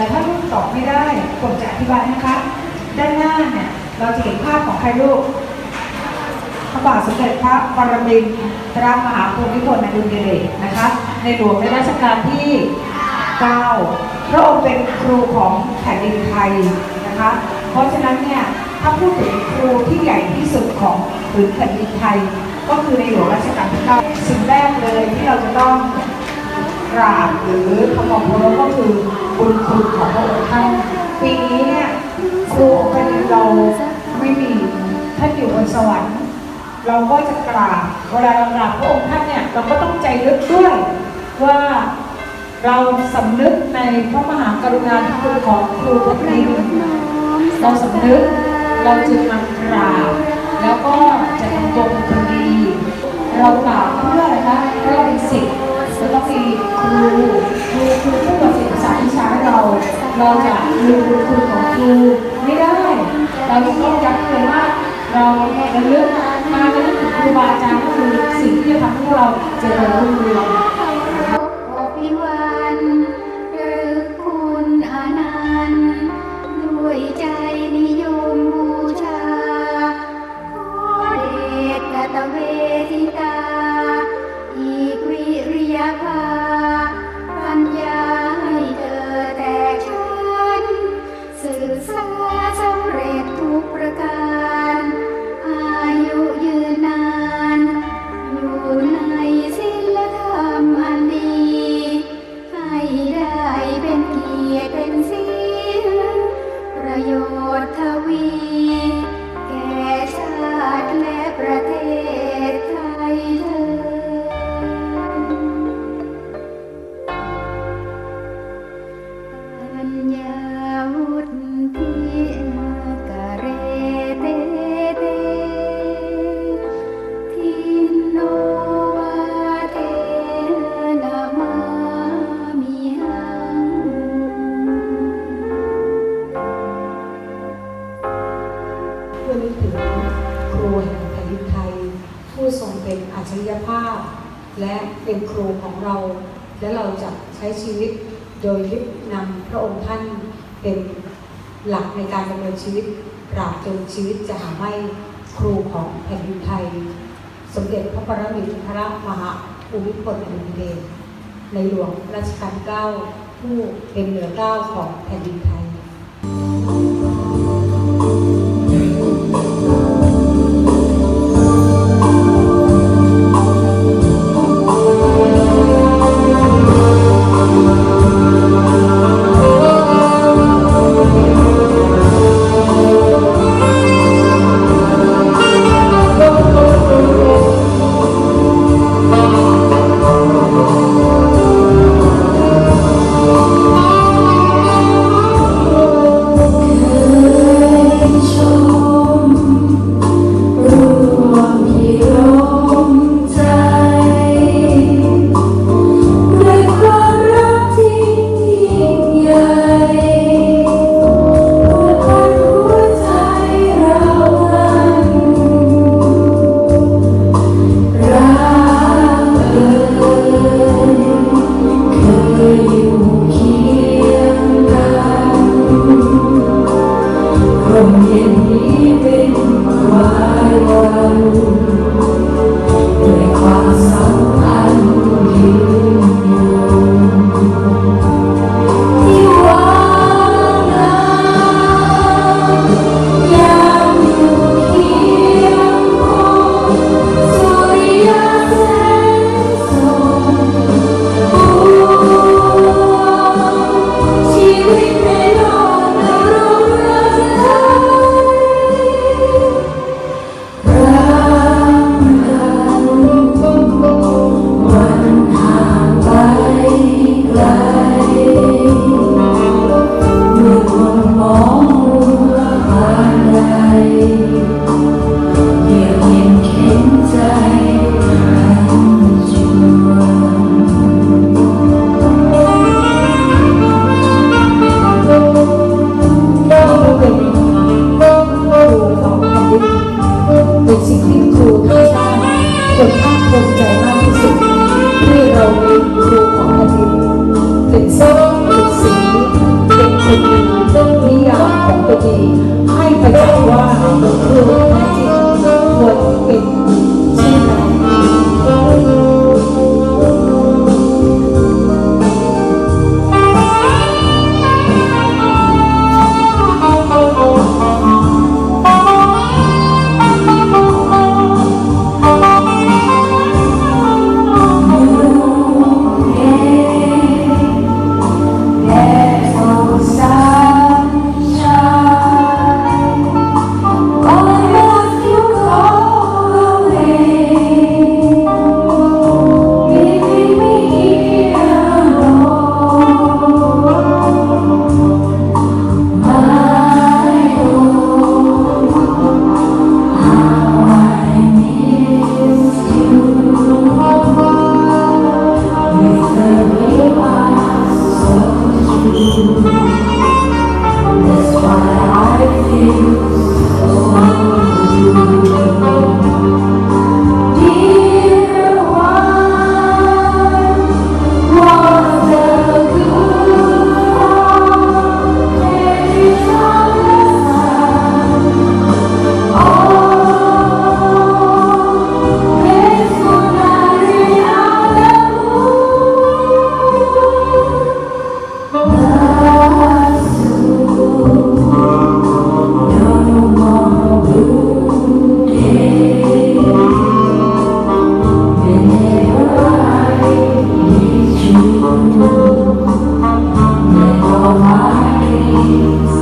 แต่ถ้าลูกตอบไม่ได้ผมจะอธิบายนะคะ ด้านหน้าเนี่ยเราจะเห็นภาพของใครลูกพระบาทสมเด็จพระปรมินทรมหาภูมิพลอดุลยเดชนะคะ ในหลวงในรัชกาลที่ 9 พระองค์เป็นครูของแผ่นดินไทยนะคะ เพราะฉะนั้นเนี่ยถ้าพูดถึงครูที่ใหญ่ที่สุดของผืนแผ่นดินไทย ก็คือในหลวงรัชกาลที่ 9 สิ่งแรกเลยที่เราจะต้องกราบหรือขมอบเคารพก็คือ บุญคุณของพระองค์ท่านปีนี้เนี่ยครูองแผ่นดินเราไม่มีท่านอยู่บนสวรรค์ เราก็จะกราบเวลาเรากราบพระองค์ท่านเนี่ยเราก็ต้องใจลึกด้วยว่าเราสำนึกในพระมหากรุณาธิคุณของครูแผ่นดินเราสำนึกเราจึงมากราบแล้วก็จะทำตัวเป็นคนดี เรากราบเพื่ออะไรคะเพื่อเป็นสิทธิ์ เราต้องมีครูครูคือผู้ตัดสินสาวิชาให้เรา เราจะลืมคุณครูของครูไม่ได้ เราต้องย้ำเลยว่าเราระลึกมาระลึกถึงครูบาอาจารย์ก็คือสิ่งที่จะทำให้เราเจริญรุ่งเรือง จฉริยภาพ และเป็นครูของเรา และเราจะใช้ชีวิตโดยยึดนำพระองค์ท่านเป็นหลักในการดำเนินชีวิตตราบจนชีวิตจะหาไม่ครูของแผ่นดินไทย สมเด็จพระปรมินทรมหาภูมิพลอดุลยเดชในหลวงรัชกาลเก้าผู้เป็นเหนือเก้าของแผ่นดินไทย Deus.